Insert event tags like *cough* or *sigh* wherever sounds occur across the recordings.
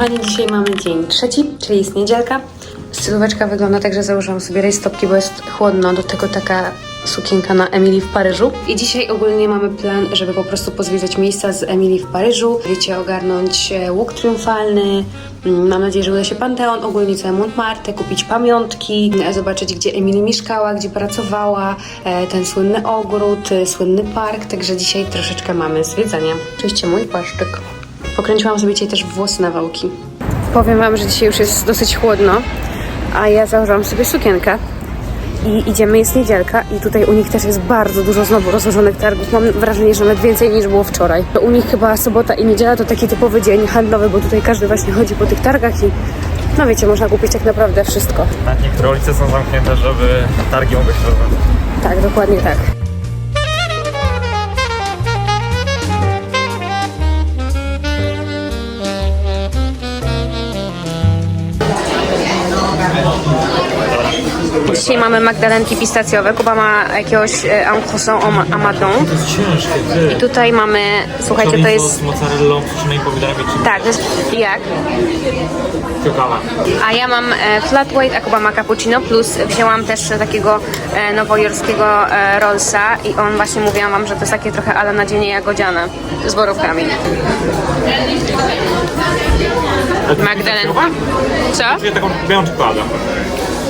Kochani, dzisiaj mamy dzień trzeci, czyli jest niedzielka. Stylóweczka wygląda tak, że założyłam sobie rajstopki, bo jest chłodno, do tego taka sukienka na Emily w Paryżu. I dzisiaj ogólnie mamy plan, żeby po prostu pozwiedzać miejsca z Emily w Paryżu. Wiecie, ogarnąć e, łuk triumfalny, mm, mam nadzieję, że uda się Panteon, ogólnie całe Montmartre, kupić pamiątki, e, zobaczyć, gdzie Emily mieszkała, gdzie pracowała, e, ten słynny ogród, słynny park, także dzisiaj troszeczkę mamy zwiedzania. Oczywiście mój płaszczyk. Pokręciłam sobie dzisiaj też włosy na wałki. Powiem Wam, że dzisiaj już jest dosyć chłodno, a ja założyłam sobie sukienkę i idziemy, jest niedzielka i tutaj u nich też jest bardzo dużo znowu rozłożonych targów. Mam wrażenie, że nawet więcej niż było wczoraj. U nich chyba sobota i niedziela to taki typowy dzień handlowy, bo tutaj każdy właśnie chodzi po tych targach i no wiecie, można kupić tak naprawdę wszystko. Tak, niektóre ulice są zamknięte, żeby targi mogły się rozwiązać. Tak, dokładnie tak. Dzisiaj mamy magdalenki pistacjowe. Kuba ma jakiegoś en croissant amadon. To jest ciężkie, I tutaj mamy, słuchajcie, to jest... z mozzarellą, pomidorami Tak, to jest jak? ciekawe. A ja mam e, flat white, a Kuba ma cappuccino, plus wzięłam też takiego e, nowojorskiego e, rollsa i on właśnie mówiłam wam, że to jest takie trochę ale nadzienie jagodziane z borówkami. Magdalenka. Co? Czuję taką białą czekoladę.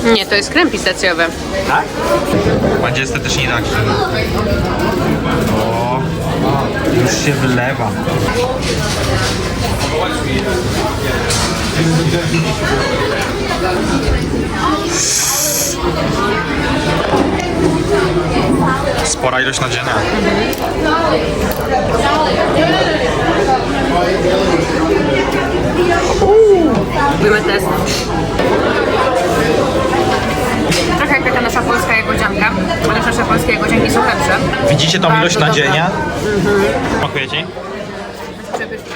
Nie, to jest krem pistacjowy. Tak? Będzie estetycznie inaczej. O, już się wylewa. Spora ilość nadzienia. Robimy test. Nasza polska jagodzianka, ale nasze polskie jagodzianki są lepsze. Widzicie tą Bardzo ilość dobra. nadzienia? Smakuje ci? Przepyszne.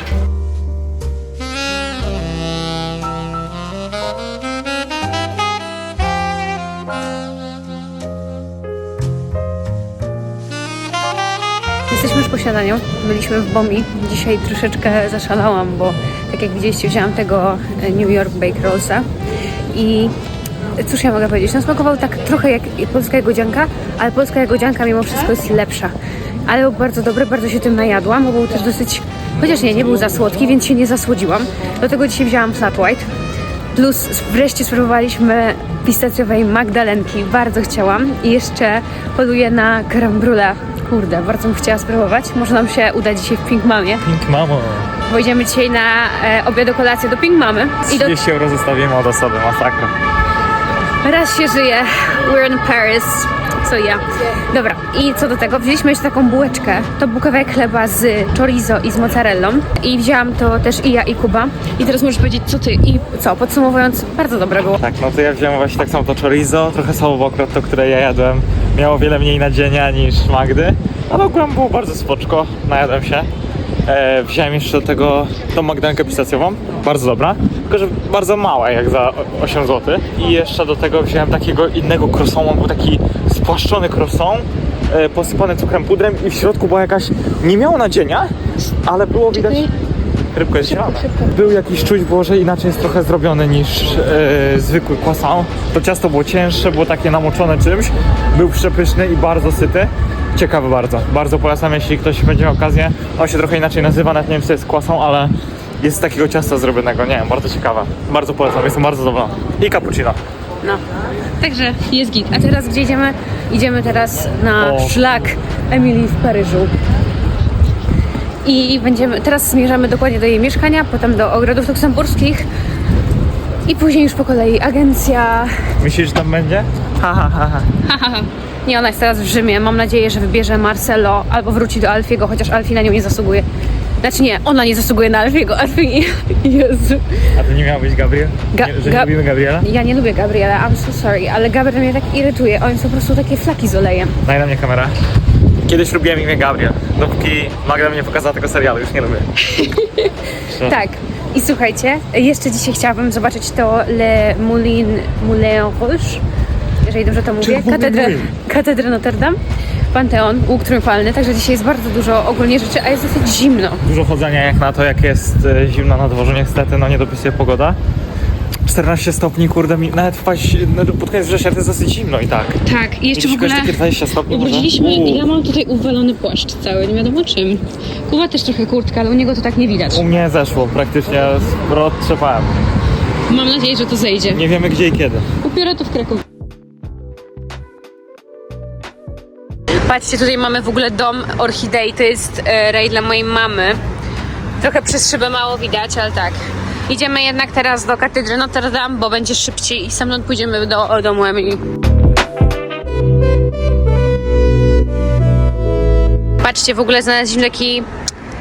Jesteśmy już po śniadaniu. Byliśmy w Bomi. Dzisiaj troszeczkę zaszalałam, bo tak jak widzieliście, wzięłam tego e, New York Bake Rollsa i cóż ja mogę powiedzieć, no smakował tak trochę jak polska jagodzianka, ale polska jagodzianka mimo wszystko jest lepsza. Ale był bardzo dobry, bardzo się tym najadłam, bo był też dosyć, chociaż nie, nie był za słodki, więc się nie zasłodziłam. Do tego dzisiaj wzięłam flat white. Plus wreszcie spróbowaliśmy pistacjowej magdalenki, bardzo chciałam. I jeszcze poluję na creme brulee. Kurde, bardzo bym chciała spróbować. Może nam się uda dzisiaj w Pink Mamie. Pink mamo. Bo idziemy dzisiaj na e, obiad kolację do Pink Mamy. I do, 30 euro od osoby, masakra. Raz się żyje. We're in Paris. Co ja. Dobra, i co do tego, wzięliśmy jeszcze taką bułeczkę. To był kawałek chleba z chorizo i z mozzarellą. I wzięłam to też i ja, i Kuba. I teraz możesz powiedzieć, co ty i co. Podsumowując, bardzo dobre było. Tak, no to ja wziąłem właśnie tak samo to chorizo, trochę samowokrot, to które ja jadłem. Miało wiele mniej nadzienia niż Magdy, ale ogółem było bardzo spoczko, najadłem się. E, wziąłem jeszcze do tego tą magdalenkę pistacjową, bardzo dobra, tylko że bardzo mała jak za o- 8 zł. I jeszcze do tego wziąłem takiego innego croissant, on był taki spłaszczony croissant, e, posypany cukrem pudrem i w środku była jakaś, nie miało nadzienia, ale było widać... Rybka jest zielona. Był jakiś czuć, było, że inaczej jest trochę zrobiony niż e, zwykły croissant. To ciasto było cięższe, było takie namoczone czymś. Był przepyszny i bardzo syty. Ciekawy bardzo. Bardzo polecam, jeśli ktoś będzie miał okazję. On się trochę inaczej nazywa, nawet nie wiem, co jest croissant, ale jest z takiego ciasta zrobionego. Nie wiem, bardzo ciekawe. Bardzo polecam, jestem bardzo zadowolony. I cappuccino. No. Także jest git. A teraz gdzie idziemy? Idziemy teraz na O. szlak Emilii w Paryżu. I będziemy, teraz zmierzamy dokładnie do jej mieszkania, potem do ogrodów luksemburskich i później już po kolei agencja. Myślisz, że tam będzie? Ha, ha, ha, ha. *laughs* Nie, ona jest teraz w Rzymie. Mam nadzieję, że wybierze Marcelo albo wróci do Alfiego, chociaż Alfie na nią nie zasługuje. Znaczy nie, ona nie zasługuje na Alfiego. Alfie nie. *laughs* Jezu. A to nie miał być Gabriel? Ga- nie, że Ga- nie lubimy Gabriela? Ja nie lubię Gabriela, I'm so sorry, ale Gabriel mnie tak irytuje. Oni są po prostu takie flaki z olejem. Daj na mnie kamera. Kiedyś lubiłem imię Gabriel, dopóki Magda mi nie pokazała tego serialu, już nie lubię. *laughs* Tak. I słuchajcie, jeszcze dzisiaj chciałabym zobaczyć to Le Moulin, Moulin Rouge, jeżeli dobrze to mówię, katedrę, katedrę Notre Dame. Panteon, łuk triumfalny, także dzisiaj jest bardzo dużo ogólnie rzeczy, a jest dosyć zimno. Dużo chodzenia jak na to, jak jest e, zimno na dworze, niestety, no nie dopisuje pogoda. 14 stopni, kurde, mi nawet wpaść, no, pod koniec września to jest dosyć zimno i tak. Tak, i jeszcze w Dziś ogóle takie 20 stopni może? ubrudziliśmy, Uuu. ja mam tutaj uwalony płaszcz cały, nie wiadomo czym. Kuba też trochę kurtka, ale u niego to tak nie widać. U mnie zeszło praktycznie, sporo trzepałem. Mam nadzieję, że to zejdzie. Nie wiemy gdzie i kiedy. Upiorę to w Krakowie. Patrzcie, tutaj mamy w ogóle dom orchidei, to jest e, rej dla mojej mamy. Trochę przez szybę mało widać, ale tak. Idziemy jednak teraz do katedry Notre Dame, bo będzie szybciej i stamtąd pójdziemy do domu Emily. Patrzcie, w ogóle znaleźliśmy taki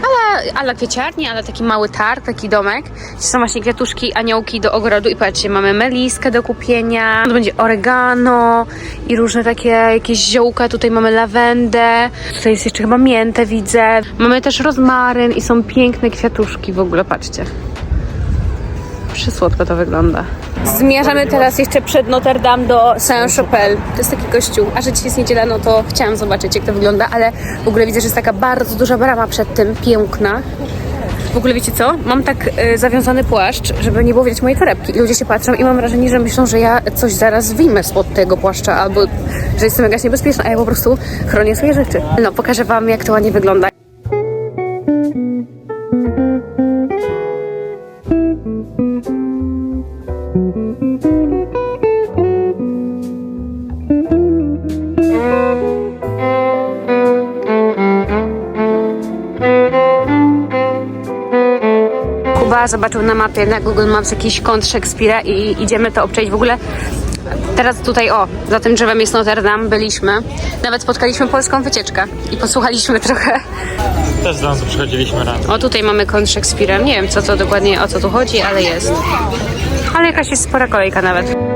ale, ale kwieciarni, ale taki mały targ, taki domek. Są właśnie kwiatuszki, aniołki do ogrodu i patrzcie, mamy meliskę do kupienia, to będzie oregano i różne takie jakieś ziołka, tutaj mamy lawendę, tutaj jest jeszcze chyba miętę widzę. Mamy też rozmaryn i są piękne kwiatuszki w ogóle, patrzcie. Przysłodko to wygląda. Zmierzamy teraz jeszcze przed Notre Dame do Saint-Chapelle. To jest taki kościół. A że dzisiaj jest niedziela, no to chciałam zobaczyć, jak to wygląda, ale w ogóle widzę, że jest taka bardzo duża brama przed tym, piękna. W ogóle wiecie co? Mam tak y, zawiązany płaszcz, żeby nie było widać mojej torebki. I ludzie się patrzą i mam wrażenie, że myślą, że ja coś zaraz wyjmę spod tego płaszcza, albo że jestem jakaś niebezpieczna, a ja po prostu chronię swoje rzeczy. No, pokażę wam, jak to ładnie wygląda. Mapie na Google Maps jakiś kąt Szekspira i idziemy to obczaić. W ogóle teraz tutaj, o, za tym drzewem jest Notre Dame, byliśmy. Nawet spotkaliśmy polską wycieczkę i posłuchaliśmy trochę. Też z nas przychodziliśmy rano. O, tutaj mamy kąt Szekspira. Nie wiem, co to dokładnie, o co tu chodzi, ale jest. Ale jakaś jest spora kolejka nawet.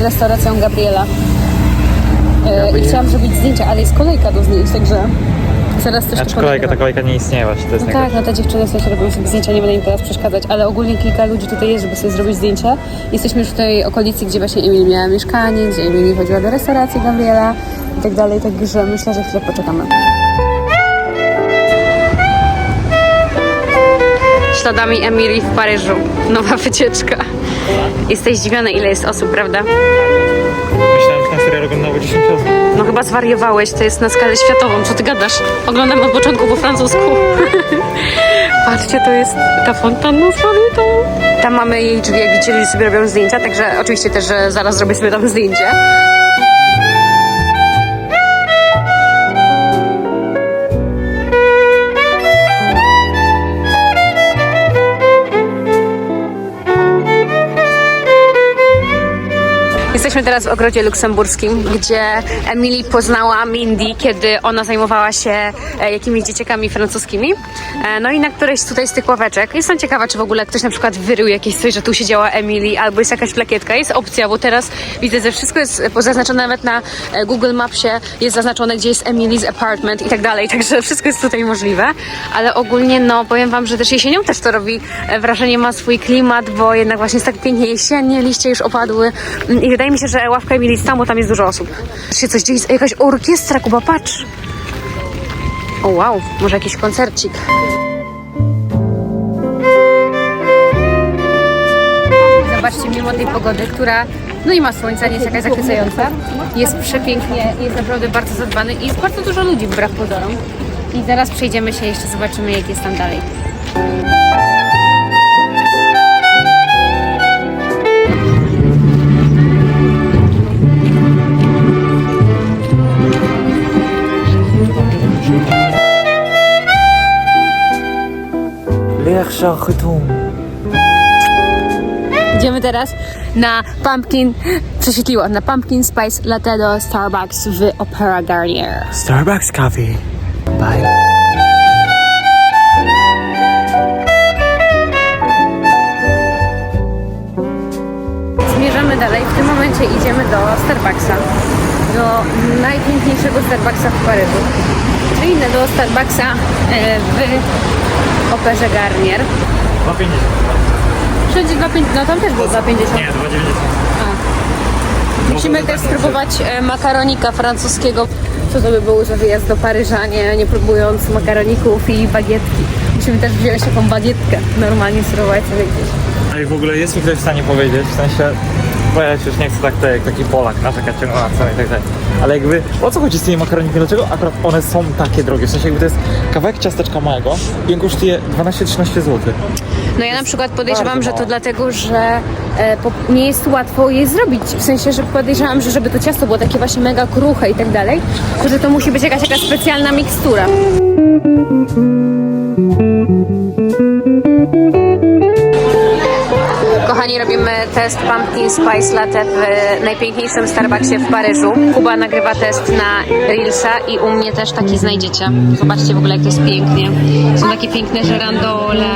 Przed restauracją Gabriela. E, I chciałam zrobić zdjęcia, ale jest kolejka do zdjęć, także zaraz też Znaczy tu kolejka, ta kolejka nie istnieje właśnie, to jest no tak, no te dziewczyny sobie robią sobie zdjęcia, nie będę im teraz przeszkadzać, ale ogólnie kilka ludzi tutaj jest, żeby sobie zrobić zdjęcia. Jesteśmy już w tej okolicy, gdzie właśnie Emil miała mieszkanie, gdzie Emil chodziła do restauracji Gabriela i tak dalej, także myślę, że chwilę poczekamy. Śladami Emilii w Paryżu. Nowa wycieczka. Jesteś zdziwiony, ile jest osób, prawda? Myślałem, że na serial oglądało 10 osób. No chyba zwariowałeś, to jest na skalę światową, co ty gadasz? Oglądam od początku po francusku. *laughs* Patrzcie, to jest ta fontanna z Farytą. Tam mamy jej drzwi, jak widzieli, sobie robią zdjęcia, także oczywiście też, że zaraz zrobię sobie tam zdjęcie. Jesteśmy teraz w ogrodzie luksemburskim, gdzie Emily poznała Mindy, kiedy ona zajmowała się e, jakimiś dzieciakami francuskimi. E, no i na którejś tutaj z tych ławeczek. Jestem ciekawa, czy w ogóle ktoś na przykład wyrył jakieś coś, że tu siedziała Emily, albo jest jakaś plakietka. Jest opcja, bo teraz widzę, że wszystko jest zaznaczone nawet na e, Google Mapsie, jest zaznaczone, gdzie jest Emily's apartment i tak dalej, także wszystko jest tutaj możliwe. Ale ogólnie, no powiem wam, że też jesienią też to robi wrażenie, ma swój klimat, bo jednak właśnie jest tak pięknie jesiennie, liście już opadły Mm, i wydaje mi się, że ławka Emily jest tam, jest dużo osób. Się coś dzieje, jakaś orkiestra, Kuba, patrz. O wow, może jakiś koncercik. Zobaczcie, mimo tej pogody, która no nie ma słońca, nie jest jakaś zachwycająca, jest przepięknie, jest naprawdę bardzo zadbany i jest bardzo dużo ludzi wbrew pozorom. I zaraz przejdziemy się, jeszcze zobaczymy, jak jest tam dalej. Idziemy teraz na pumpkin, prześwietliło, na pumpkin spice latte do Starbucks w Opera Garnier. Starbucks coffee. Bye. Zmierzamy dalej. W tym momencie idziemy do Starbucksa. Do najpiękniejszego Starbucksa w Paryżu. Czyli do Starbucksa e, w Operze Garnier. 2,50. Wszędzie 2,50, no tam też było 2,50. Nie, 2,90. Musimy też spróbować e, makaronika francuskiego. Co to by był za wyjazd do Paryża, nie, nie próbując makaroników i bagietki. Musimy też wziąć taką bagietkę, normalnie spróbować sobie gdzieś. Ej, w ogóle jest mi ktoś w stanie powiedzieć, w sensie, bo ja już nie chcę tak jak taki Polak narzekać ciągle na cenę i tak dalej. Ale jakby, o co chodzi z tymi makaronikami? Dlaczego akurat one są takie drogie? W sensie jakby to jest kawałek ciasteczka małego i on kosztuje 12-13 zł. No ja na przykład podejrzewam, że to dlatego, że e, po, nie jest łatwo je zrobić. W sensie, że podejrzewam, że żeby to ciasto było takie właśnie mega kruche i tak dalej, to że to musi być jakaś taka specjalna mikstura. Kochani, robimy test Pumpkin Spice Latte w najpiękniejszym Starbucksie w Paryżu. Kuba nagrywa test na Reelsa i u mnie też taki znajdziecie. Zobaczcie w ogóle, jak to jest pięknie. Są takie piękne żerandole,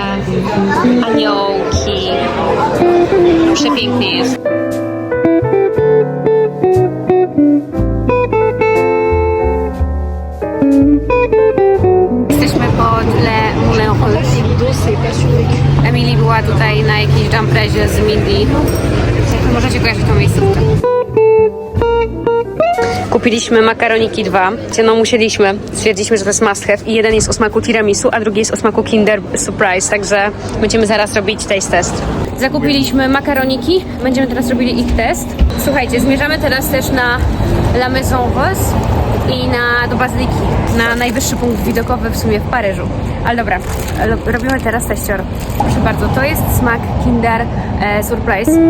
aniołki. Przepięknie jest. Jesteśmy pod Le Moulin Rouge. Emily była tutaj na jakiejś jumprezie z Mindy. Możecie kojarzyć tą miejscówkę. Kupiliśmy makaroniki dwa, no musieliśmy. Stwierdziliśmy, że to jest must have i jeden jest o smaku tiramisu, a drugi jest o smaku Kinder Surprise, także będziemy zaraz robić taste test. Zakupiliśmy makaroniki, będziemy teraz robili ich test. Słuchajcie, zmierzamy teraz też na La Maison Rose i na, do Bazyliki, na najwyższy punkt widokowy w sumie w Paryżu. Ale dobra, robimy teraz teścior. Proszę bardzo, to jest smak Kinder e, Surprise.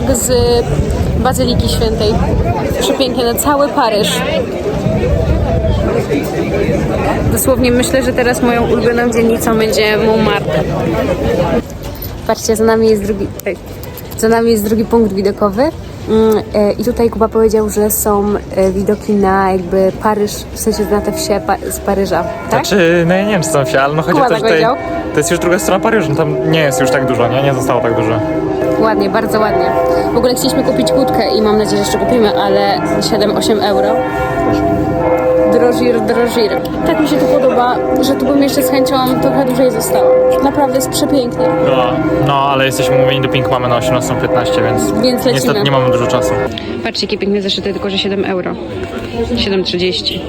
Widok z Bazyliki Świętej. Przepięknie, na cały Paryż. Dosłownie myślę, że teraz moją ulubioną dzielnicą będzie Montmartre. Patrzcie, za nami jest drugi, za nami jest drugi punkt widokowy. Mm, e, I tutaj Kuba powiedział, że są e, widoki na jakby Paryż, w sensie na te wsie pa- z Paryża, tak? Znaczy, no ja nie wiem co tam się, ale no chodzi Kuba o to, że tutaj, to jest już druga strona Paryża, no tam nie jest już tak dużo, nie? Nie zostało tak dużo. Ładnie, bardzo ładnie. W ogóle chcieliśmy kupić kłódkę i mam nadzieję, że jeszcze kupimy, ale 7-8 euro. Drożir, drożir. Tak mi się to podoba, że tu bym jeszcze z chęcią trochę dłużej została. Naprawdę jest przepięknie. No, no ale jesteśmy umówieni do Pink mamy na 18.15, więc, Więc niestety nie mamy dużo czasu. Patrzcie, jakie piękne zeszyty, tylko że 7 euro. 7,30.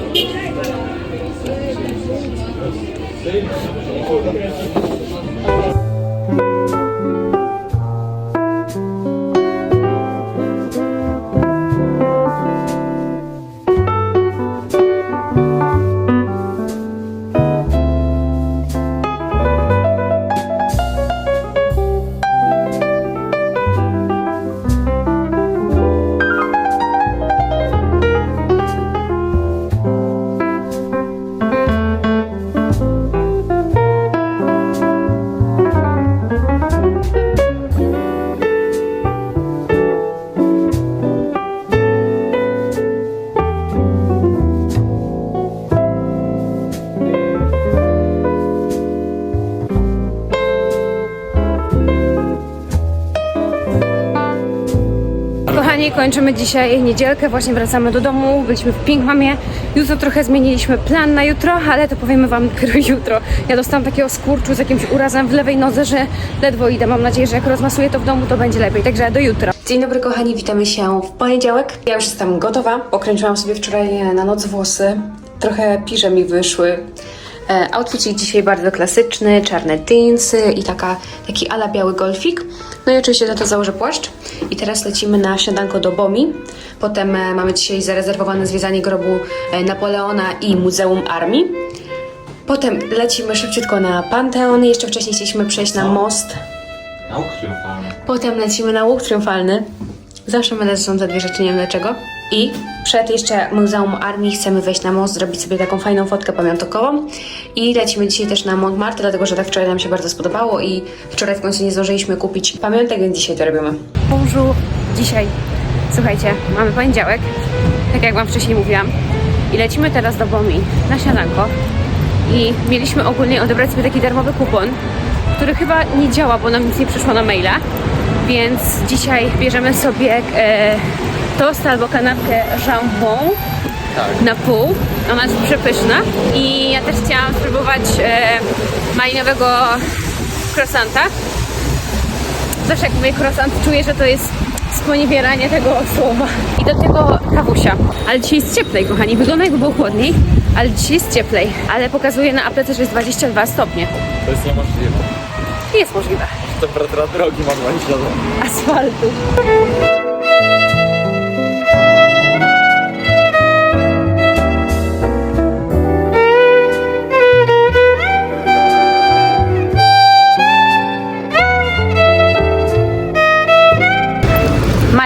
Kończymy dzisiaj niedzielkę, właśnie wracamy do domu, byliśmy w Pink Mamie. Jutro trochę zmieniliśmy plan na jutro, ale to powiemy Wam *laughs* dopiero jutro. Ja dostałam takiego skurczu z jakimś urazem w lewej nodze, że ledwo idę. Mam nadzieję, że jak rozmasuję to w domu, to będzie lepiej, także do jutra. Dzień dobry kochani, witamy się w poniedziałek. Ja już jestem gotowa. Pokręciłam sobie wczoraj na noc włosy. Trochę piże mi wyszły. E, Outfit dzisiaj bardzo klasyczny, czarne jeansy i taka, taki ala biały golfik. No i oczywiście za to założę płaszcz. I teraz lecimy na śniadanko do Bomi. Potem e, mamy dzisiaj zarezerwowane zwiedzanie grobu e, Napoleona i Muzeum Armii. Potem lecimy szybciutko na Panteon. Jeszcze wcześniej chcieliśmy przejść na most. Nauk triumfalny. Potem lecimy na łuk triumfalny. Zawsze mylę są te dwie rzeczy, nie wiem dlaczego. I przed jeszcze Muzeum Armii chcemy wejść na most, zrobić sobie taką fajną fotkę pamiątkową. I lecimy dzisiaj też na Montmartre, dlatego że tak wczoraj nam się bardzo spodobało i wczoraj w końcu nie zdążyliśmy kupić pamiątek, więc dzisiaj to robimy. Bonjour. Dzisiaj, słuchajcie, mamy poniedziałek, tak jak Wam wcześniej mówiłam. I lecimy teraz do Bomi na śniadanko. I mieliśmy ogólnie odebrać sobie taki darmowy kupon, który chyba nie działa, bo nam nic nie przyszło na maila. Więc dzisiaj bierzemy sobie e, tost albo kanapkę jambon Tak. na pół. Ona jest przepyszna. I ja też chciałam spróbować e, malinowego croissanta. Zawsze jak mówię croissant, czuję, że to jest sponiewieranie tego słowa. I do tego kawusia. Ale dzisiaj jest cieplej, kochani. Wygląda jakby było chłodniej, ale dzisiaj jest cieplej. Ale pokazuje na aplece, że jest 22 stopnie. To jest niemożliwe. Jest możliwe. Temperatura drogi ma 22. Asfaltu.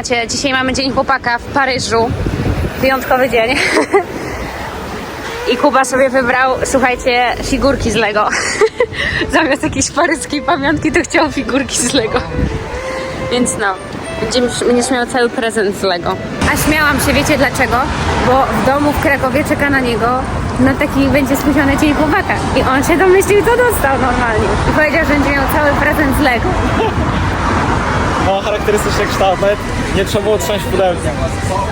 Macie, dzisiaj mamy Dzień Chłopaka w Paryżu. Wyjątkowy dzień. *laughs* I Kuba sobie wybrał, słuchajcie, figurki z Lego. *laughs* Zamiast jakiejś paryskiej pamiątki, to chciał figurki z Lego. Więc no, będziesz miał cały prezent z Lego. A śmiałam się, wiecie dlaczego? Bo w domu w Krakowie czeka na niego na taki będzie spóźniony dzień chłopaka. I on się domyślił, co dostał normalnie. I powiedział, że będzie miał cały prezent z Lego. No, charakterystyczny kształt, nawet nie trzeba było trząść pudełkiem.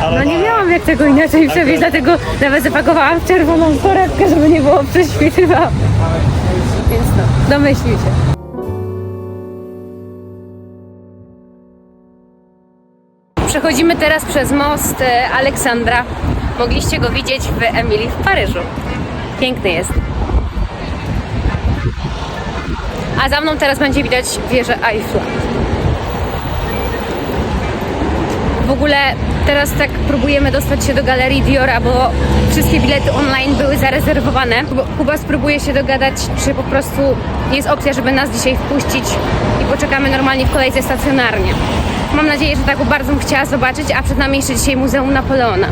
Ale No nie tak. miałam jak tego inaczej przewieźć, dlatego nawet zapakowałam w czerwoną torebkę, żeby nie było prześwitywał. Więc no, domyślił się. Przechodzimy teraz przez most e, Aleksandra. Mogliście go widzieć w Emilii w Paryżu. Piękny jest. A za mną teraz będzie widać wieżę Eiffla. W ogóle teraz tak próbujemy dostać się do galerii Diora, bo wszystkie bilety online były zarezerwowane. Kuba- spróbuje się dogadać, czy po prostu jest opcja, żeby nas dzisiaj wpuścić i poczekamy normalnie w kolejce stacjonarnie. Mam nadzieję, że tak bardzo bym chciała zobaczyć, a przed nami jeszcze dzisiaj Muzeum Napoleona.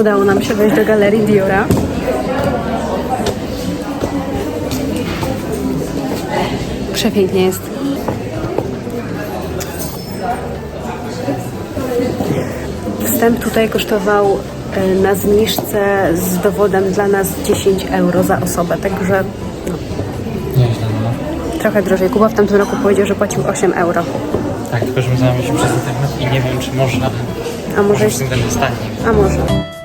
udało nam się wejść do galerii Diora. Przepięknie jest. Wstęp tutaj kosztował e, na zniżce z dowodem dla nas 10 euro za osobę, także no. Nieźle. No. Trochę drożej. Kuba w tamtym roku powiedział, że płacił 8 euro. Tak, tylko że my znamy się przez internet i nie wiem, czy można. A może, może jest... A może.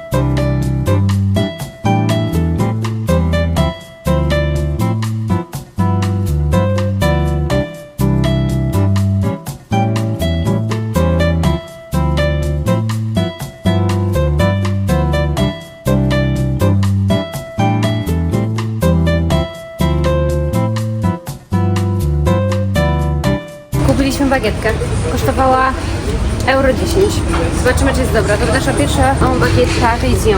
Kupiliśmy bagietkę. Kosztowała euro 10. Zobaczymy, czy jest dobra. To nasza pierwsza o, bagietka z nią.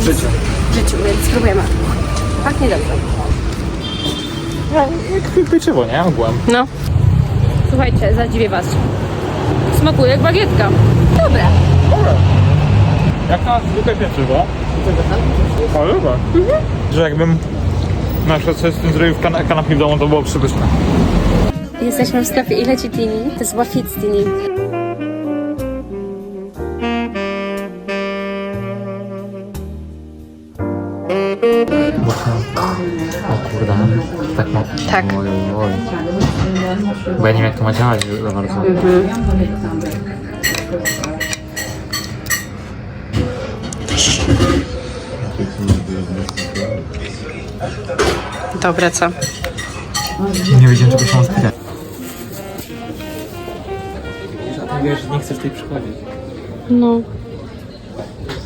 W życiu. W życiu, więc spróbujemy. Pachnie dobrze. No, jak pieczywo, nie? Ogółem. No. Słuchajcie, zadziwię Was. Smakuje jak bagietka. Dobra. Jak na zwykłe pieczywo. Ale dobra. Że jakbym na przykład sobie z tym zrobił w kan- kanapie w domu, to było przepyszne. Jesteśmy w sklepie Ile Ci Tini. To jest Wafit Tini. O kurde, tak ma. Tak. Oj, oj. Bo ja nie wiem jak to ma działać za bardzo. Dobre, co? Nie wiedziałem czego się mam spytać. Wiesz, że nie chcesz tutaj przychodzić. No.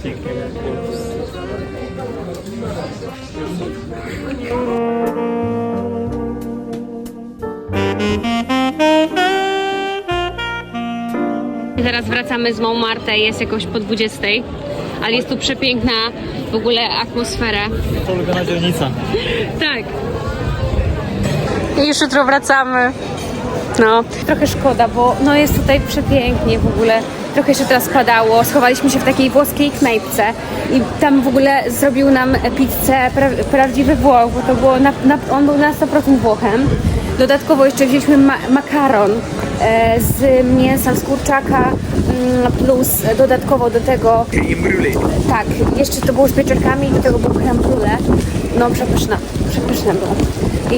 Pięknie. Teraz wracamy z Montmartre, jest jakoś po 20, ale jest tu przepiękna w ogóle atmosfera. To ulubiona dzielnica. Tak. I już jutro wracamy. No, trochę szkoda, bo no jest tutaj przepięknie w ogóle. Trochę jeszcze teraz padało. Schowaliśmy się w takiej włoskiej knajpce i tam w ogóle zrobił nam pizzę pra prawdziwy Włoch, bo to było na, na, on był na 100% Włochem. Dodatkowo jeszcze wzięliśmy ma makaron e, z mięsa z kurczaka mm, plus dodatkowo do tego tak, jeszcze to było z pieczarkami i do tego był creme brulee. No przepyszne, przepyszne było.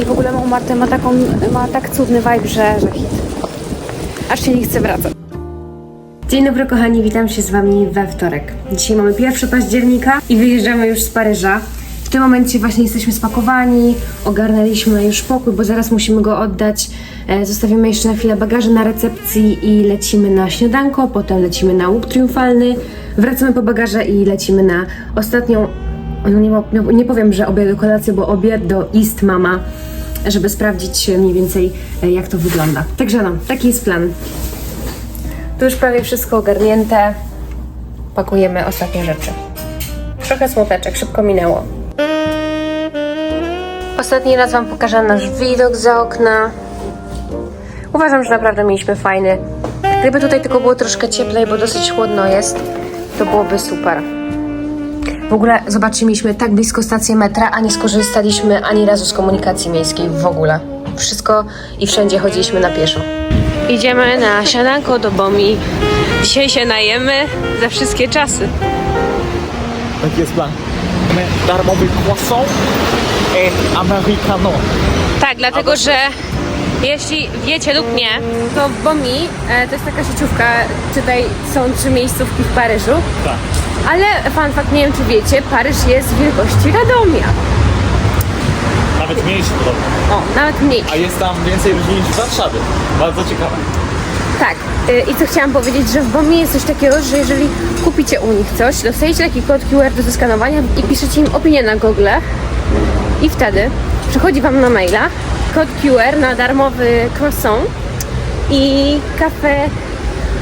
I w ogóle Montmartre ma taką, ma tak cudny vibe, że, że hit. Aż się nie chce wracać. Dzień dobry kochani, witam się z Wami we wtorek. Dzisiaj mamy 1 października i wyjeżdżamy już z Paryża. W tym momencie właśnie jesteśmy spakowani, ogarnęliśmy już pokój, bo zaraz musimy go oddać. E, Zostawimy jeszcze na chwilę bagaże na recepcji i lecimy na śniadanko, potem lecimy na łuk triumfalny, wracamy po bagaże i lecimy na ostatnią, no nie, nie powiem, że obiad do kolacji, bo obiad do East Mama, żeby sprawdzić mniej więcej e, jak to wygląda. Także no, taki jest plan. Tu już prawie wszystko ogarnięte. Pakujemy ostatnie rzeczy. Trochę smuteczek, szybko minęło. Ostatni raz Wam pokażę nasz widok za okna. Uważam, że naprawdę mieliśmy fajny. Gdyby tutaj tylko było troszkę cieplej, bo dosyć chłodno jest, to byłoby super. W ogóle, zobaczcie, mieliśmy tak blisko stację metra, a nie skorzystaliśmy ani razu z komunikacji miejskiej w ogóle. Wszystko i wszędzie chodziliśmy na pieszo. Idziemy na siadanko do Bomi. Dzisiaj się najemy za wszystkie czasy. Taki jest plan. Mamy darmowy croissant and americano. Tak, dlatego że jeśli wiecie lub nie, to w Bomi e, to jest taka sieciówka, tutaj są trzy miejscówki w Paryżu, Tak. ale fun fact, nie wiem czy wiecie, Paryż jest wielkości Radomia. Nawet mniejszy podobno. O, nawet mniej. A jest tam więcej ludzi niż w Warszawie. Bardzo ciekawe. Tak. y, I co chciałam powiedzieć, że w Bomi jest coś takiego, że jeżeli kupicie u nich coś, dostajecie taki kod QR do zeskanowania i piszecie im opinię na Google i wtedy przychodzi Wam na maila kod QR na darmowy croissant i kawę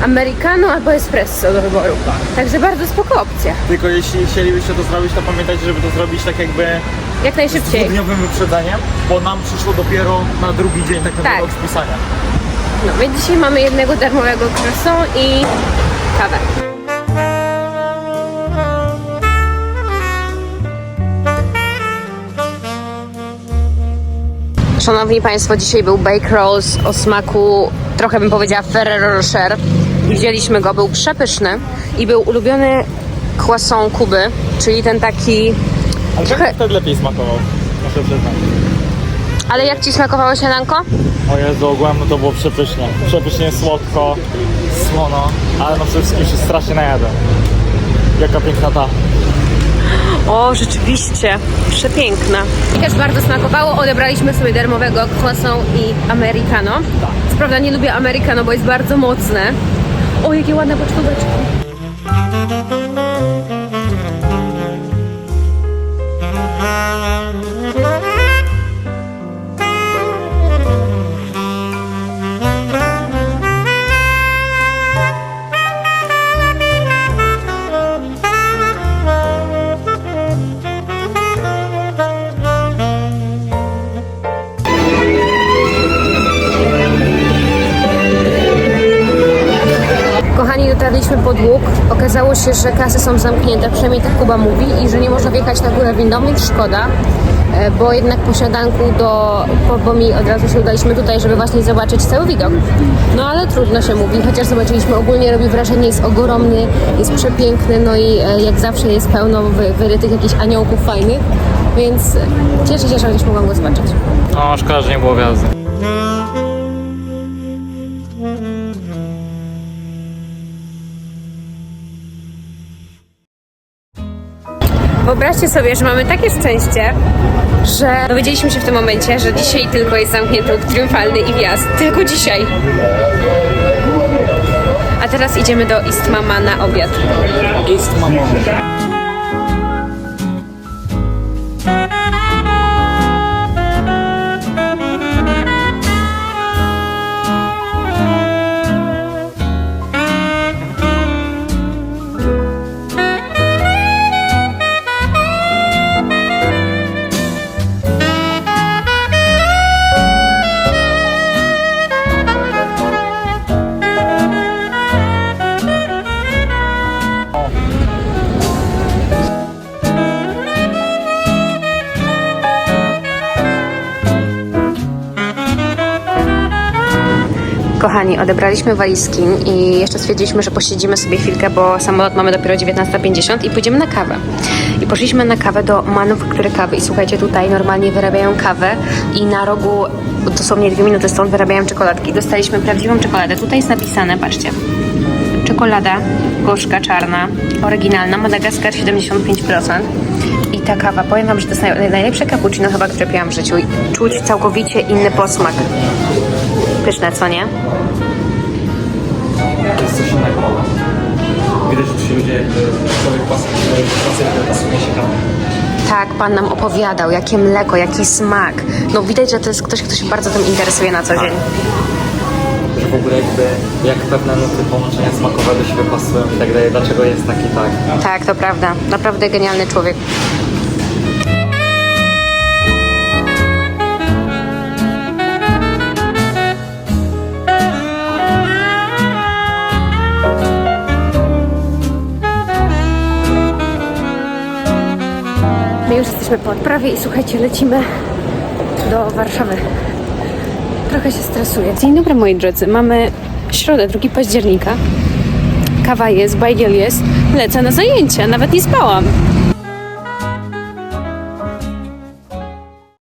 americano albo espresso do wyboru. Także bardzo spoko opcja. Tylko jeśli chcielibyście to zrobić, to pamiętajcie, żeby to zrobić tak jakby Jak z najszybciej. dwudniowym wyprzedzeniem, bo nam przyszło dopiero na drugi dzień tak naprawdę Tak. od wpisania. No więc dzisiaj mamy jednego darmowego croissant i kawę. Szanowni Państwo, dzisiaj był Bake Rolls o smaku, trochę bym powiedziała Ferrero Rocher. Widzieliśmy go, był przepyszny i był ulubiony croissant Kuby, czyli ten taki... Ale Trochę- wtedy lepiej smakował, muszę przyznać. Ale jak Ci smakowało śniadanko? O Jezu, ogółem no to było przepysznie. Przepysznie słodko, słono, ale no przede wszystkim się strasznie najadłem. Jaka piękna ta. O, rzeczywiście, przepiękna. I też bardzo smakowało. Odebraliśmy sobie darmowego croissant i americano. Co prawda nie lubię americano, bo jest bardzo mocne. O, jakie ładne pocztóweczki. Łuk. Okazało się, że kasy są zamknięte, przynajmniej tak Kuba mówi, i że nie można wjechać na górę windą, więc szkoda, e, bo jednak po śniadanku do, po, bo mi od razu się udaliśmy tutaj, żeby właśnie zobaczyć cały widok. No ale trudno się mówi, chociaż zobaczyliśmy ogólnie, robi wrażenie, jest ogromny, jest przepiękny, no i e, jak zawsze jest pełno wy, wyrytych jakichś aniołków fajnych, więc cieszę się, że chociaż mogłam go zobaczyć. O, szkoda, że nie było gwiazdy. Wyobraźcie sobie, że mamy takie szczęście, że dowiedzieliśmy się w tym momencie, że dzisiaj tylko jest zamknięty triumfalny i wjazd. Tylko dzisiaj. A teraz idziemy do Istmama na obiad. Jest Kochani, odebraliśmy walizki i jeszcze stwierdziliśmy, że posiedzimy sobie chwilkę, bo samolot mamy dopiero 19.50 i pójdziemy na kawę. I poszliśmy na kawę do Manufaktury Kawy i słuchajcie, tutaj normalnie wyrabiają kawę i na rogu, dosłownie dwie minuty stąd, wyrabiają czekoladki. Dostaliśmy prawdziwą czekoladę. Tutaj jest napisane, patrzcie. Czekolada gorzka, czarna, oryginalna, Madagaskar 75%. I ta kawa, powiem Wam, że to jest naj, najlepsze cappuccino chyba, które piłam w życiu. Czuć całkowicie inny posmak. Pyszne, co nie? Widać, że się ludzie, jakby człowiek pasuje, pasuje, pasuje się tam. Tak, pan nam opowiadał, jakie mleko, jaki smak. No widać, że to jest ktoś, kto się bardzo tym interesuje na co dzień. Że w ogóle jakby, jak pewne nuty połączenia smakowe do siebie pasują i tak dalej. Dlaczego jest taki tak? Tak, to prawda. Naprawdę genialny człowiek. Jesteśmy po odprawie i słuchajcie, lecimy do Warszawy. Trochę się stresuję. Dzień dobry moi drodzy, mamy środę, 2 października. Kawa jest, bajgiel jest, lecę na zajęcia, nawet nie spałam.